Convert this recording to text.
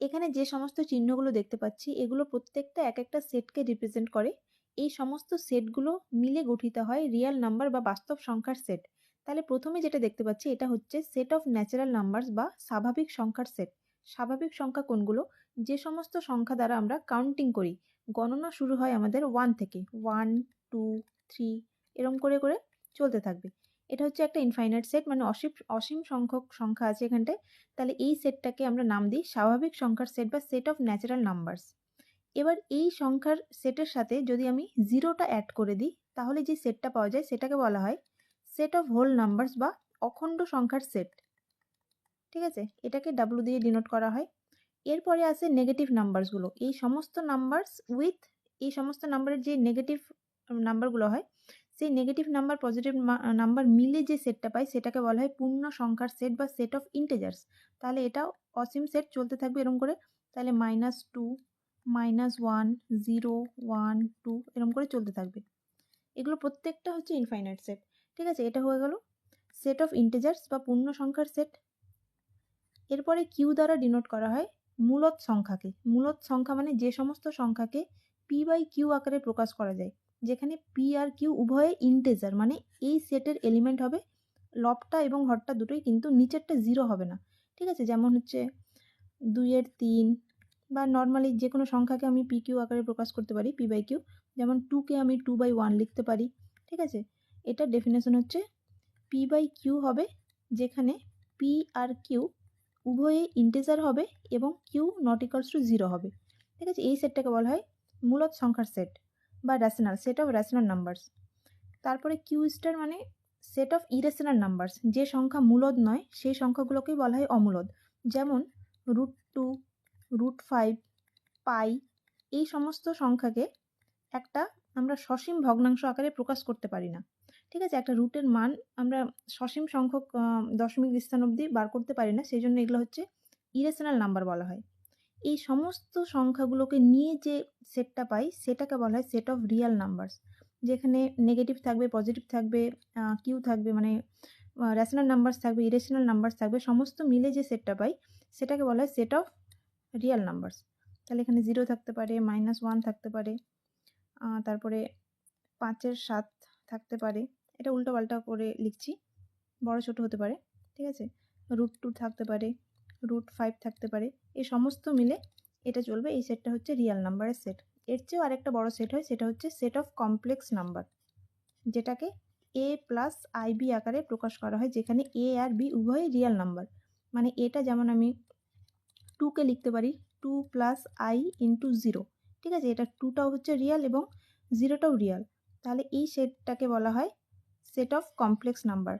এখানে যে সমস্ত চিহ্নগুলো দেখতে পাচ্ছি, এগুলো প্রত্যেকটা এক একটা সেটকে রিপ্রেজেন্ট করে। এই সমস্ত সেটগুলো মিলে গঠিত হয় রিয়েল নাম্বার বা বাস্তব সংখ্যার সেট। তাহলে প্রথমে যেটা দেখতে পাচ্ছি, এটা হচ্ছে সেট অফ ন্যাচারাল নাম্বারস বা স্বাভাবিক সংখ্যার সেট। স্বাভাবিক সংখ্যা কোনগুলো? যে সমস্ত সংখ্যা দ্বারা আমরা কাউন্টিং করি। গণনা শুরু হয় আমাদের ওয়ান থেকে। ওয়ান টু থ্রি এরম করে করে চলতে থাকবে। এটা হচ্ছে একটা ইনফাইনাইট সেট মানে অসীম অসীম সংখ্যক সংখ্যা আছে এখানটায়। তাহলে এই সেটটাকে আমরা নাম দিই স্বাভাবিক সংখ্যার সেট বা সেট অফ ন্যাচারাল নাম্বারস এবার এই সংখ্যার সেটের সাথে যদি আমি জিরোটা অ্যাড করে দিই, তাহলে যে সেটটা পাওয়া যায় সেটাকে বলা হয় সেট অফ হোল নাম্বারস বা অখণ্ড সংখ্যার সেট ঠিক আছে? এটাকে ডাব্লু দিয়ে ডিনোট করা হয়। এরপরে আসে নেগেটিভ নাম্বারসগুলো এই সমস্ত নাম্বারস উইথ এই সমস্ত নাম্বারের যে নেগেটিভ নাম্বারগুলো হয় সেই নেগেটিভ নাম্বার পজিটিভ নাম্বার মিলে যে সেটটা পাই, সেটাকে বলা হয় পূর্ণ সংখ্যার সেট বা সেট অফ ইন্টেজার্স তাহলে এটাও অসীম সেট চলতে থাকবে এরকম করে। তাহলে minus two minus one zero one two এরকম করে চলতে থাকবে। এগুলো প্রত্যেকটা হচ্ছে ইনফাইনাইট সেট ঠিক আছে? এটা হয়ে গেল। সেট অফ ইন্টেজার্স বা পূর্ণ সংখ্যার সেট এরপরে কিউ দ্বারা ডিনোট করা হয় মূলত সংখ্যাকে। মূলত সংখ্যা মানে যে সমস্ত সংখ্যাকে পি বাই কিউ আকারে প্রকাশ করা যায়। যেখানে পি আর কিউ উভয়ে ইন্টেজার মানে এই সেটের এলিমেন্ট হবে লবটা এবং হরটা দুটোই কিন্তু নিচেরটা জিরো হবে না। ঠিক আছে? যেমন হচ্ছে দুইয়ের তিন বা নর্মালি যে কোনো সংখ্যাকে আমি পি কিউ আকারে প্রকাশ করতে পারি পি বাই কিউ যেমন টুকে আমি টু বাই ওয়ান লিখতে পারি, ঠিক আছে? এটার ডেফিনেশন হচ্ছে পি বাই কিউ হবে, যেখানে পি আর কিউ উভয়ে ইন্টেজার হবে এবং Q not equals to zero হবে। ঠিক আছে? এই সেটটাকে বলা হয় মূলত সংখ্যার সেট বা rational set of rational numbers তারপরে কিউ স্টার মানে সেট অফ ইরেশনাল নাম্বারস যে সংখ্যা মূলদ নয়, সেই সংখ্যাগুলোকেই বলা হয় অমূলদ। যেমন root two root five pi এই সমস্ত সংখ্যাকে একটা আমরা সসীম ভগ্নাংশ আকারে প্রকাশ করতে পারি না। ঠিক আছে, একটা রুটের মান আমরা সসীম সংখ্যক দশমিক স্থান অবধি বার করতে পারি না, সেই জন্য এগুলো হচ্ছে ইরেশনাল নাম্বার বলা হয়। এই সমস্ত সংখ্যাগুলোকে নিয়ে যে সেটটা পাই, সেটাকে বলা হয় সেট অফ রিয়াল নাম্বারস যেখানে নেগেটিভ থাকবে পজিটিভ থাকবে কিউ থাকবে মানে রেশনাল নাম্বারস থাকবে ইরেশনাল নাম্বারস থাকবে, সমস্ত মিলে যে সেটটা পাই, সেটাকে বলা হয় সেট অফ রিয়াল নাম্বারস তাহলে এখানে জিরো থাকতে পারে মাইনাস ওয়ান থাকতে পারে তারপরে পাঁচের সাত থাকতে পারে, এটা উল্টো পাল্টা করে লিখছি, বড় ছোট হতে পারে, ঠিক আছে? রুট টু থাকতে পারে রুট ফাইভ থাকতে পারে। এই সমস্ত মিলে এটা চলবে, এই সেটটা হচ্ছে রিয়াল নাম্বারের সেট এর চেয়েও আরেকটা বড় সেট হয়, সেটা হচ্ছে সেট অফ কমপ্লেক্স নাম্বার যেটাকে এ প্লাস আই বি আকারে প্রকাশ করা হয়, যেখানে এ আর বি উভয়ই রিয়াল নাম্বার মানে এটা যেমন আমি টুকে লিখতে পারি two plus i into zero ঠিক আছে? এটা টুটাও হচ্ছে রিয়াল এবং জিরোটাও রিয়াল তাহলে এই সেটটাকে বলা হয় সেট অফ কমপ্লেক্স নাম্বার